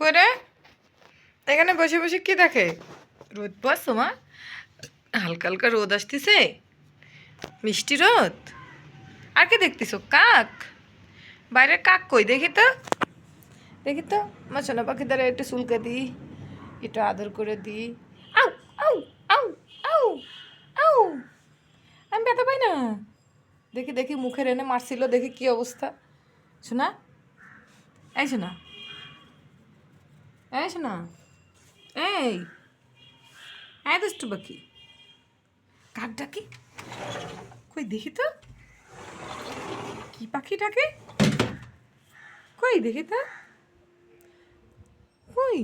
করে এখানে বসে বসে কি দেখে? রোদ পাচ্ছ মা হালকা হালকা রোদ আসতেছে। মিষ্টি রোদ। আর কি দেখতেছো? কাক? বাইরে কাক কই? দেখি তো। দেখি তো। মা সোনা পাখি দ্বারা একটু চুলকে দিই, একটু আদর করে দিই। আউ আউ আউ আউ আউ। আমি ব্যথা পাই না। দেখি দেখি মুখের এনে মারছিল, দেখি কি অবস্থা। শোনা এই শোনা এই শোনা। এই। এই দুষ্টু পাখি। কাক ডাকি? কই দেখি তো। কি পাখি ডাকে কই দেখি তো। কই?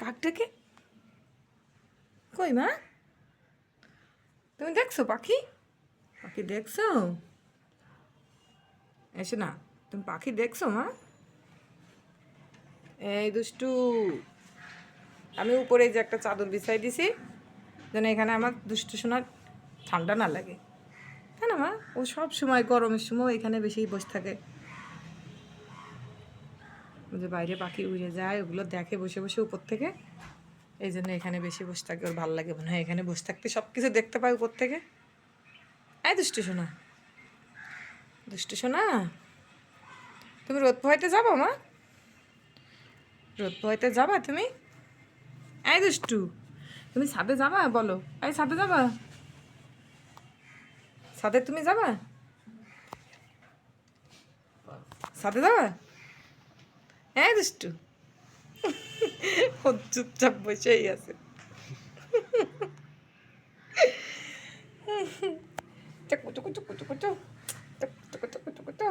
কাক ডাকে? কই মা? তুমি দেখছ পাখি? পাখি দেখছ? এসে না তুমি পাখি দেখছ মা? এই দুষ্টু, আমি উপরে যে একটা চাদর বিছাই দিছি, যেন এখানে আমার দুষ্টু শোনার ঠান্ডা না লাগে। তাই না মা? ও সব সময় গরমের সময় এখানে বেশি বসে থাকে। যে বাইরে পাখি উড়ে যায়, ওগুলো দেখে বসে বসে উপর থেকে। এই জন্য এখানে বেশি বসে থাকে, ওর ভালো লাগে মনে হয় এখানে বসে থাকতে। সব কিছু দেখতে পায় উপর থেকে। এই দুষ্টু সোনা দুষ্টু সোনা, তুমি রোদ পোহাইতে যাব মা? রোদ পোহাইতে যাবা তুমি এই দুষ্টু তুমি ছাদে যাবা বলো এই ছাদে যাবা ছাদে তুমি যাবা ছাদে যাবা এই দুষ্টু চুপচাপ বসেই আছে চুকু চুকু চুকু চু চুকু চুকু চুকু চু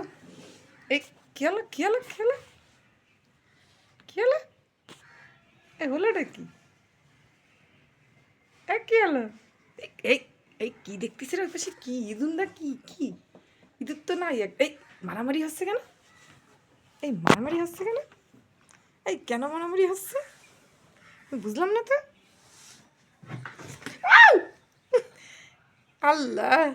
এই কি হলো কি হলো কি হলো কি হলো এ হলোটা কি? এ কি হলো? এই- এই কি দেখতেছি রে পাশে? কি, ইঁদুর না কি কি? ইঁদুর তো এক- এই, মারামারি হচ্ছে কেন? এই মারামারি হচ্ছে কেন? এই কেন মারামারি হচ্ছে? বুঝলাম না তো। আল্লাহ!